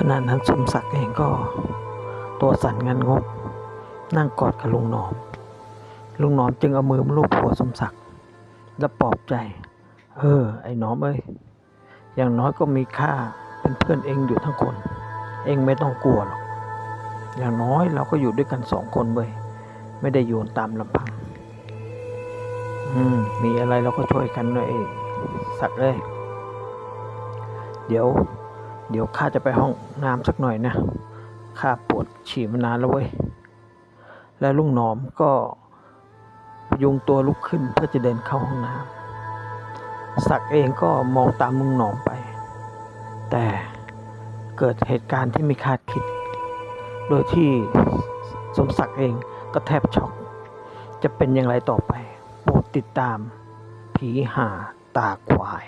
ขณะนั้นสมศักดิ์เองก็ ตัวสั่นงันงกนั่งกอดกับลุงหนอม ลุงหนอมจึงเอามือมาลูบหัวสมศักดิ์และปลอบใจ เออ ไอ้หนอมเอ้ยอย่างน้อยก็มีค่าเป็นเพื่อนเองอยู่ทั้งคน เองไม่ต้องกลัวหรอกอย่างน้อยเราก็อยู่ด้วยกันสองคนเว้ยไม่ได้อยู่ตามลำพัง อืม มีอะไรเราก็ช่วยกันเลยไอ้สักดิ์เลย เดี๋ยว เดี๋ยวข้าจะไปห้องน้ำสักหน่อยนะ ข้าปวดฉี่มานานแล้วเว้ย และลุงหนอมก็พยุงตัวลุกขึ้นเพื่อจะเดินเข้าห้องน้ำศักเองก็มองตามลุงหนอมไป แต่เกิดเหตุการณ์ที่ไม่คาดคิด โดยที่สมศักดิ์เองก็แทบช็อก จะเป็นอย่างไรต่อไป โปรดติดตาม ผีหาตาควาย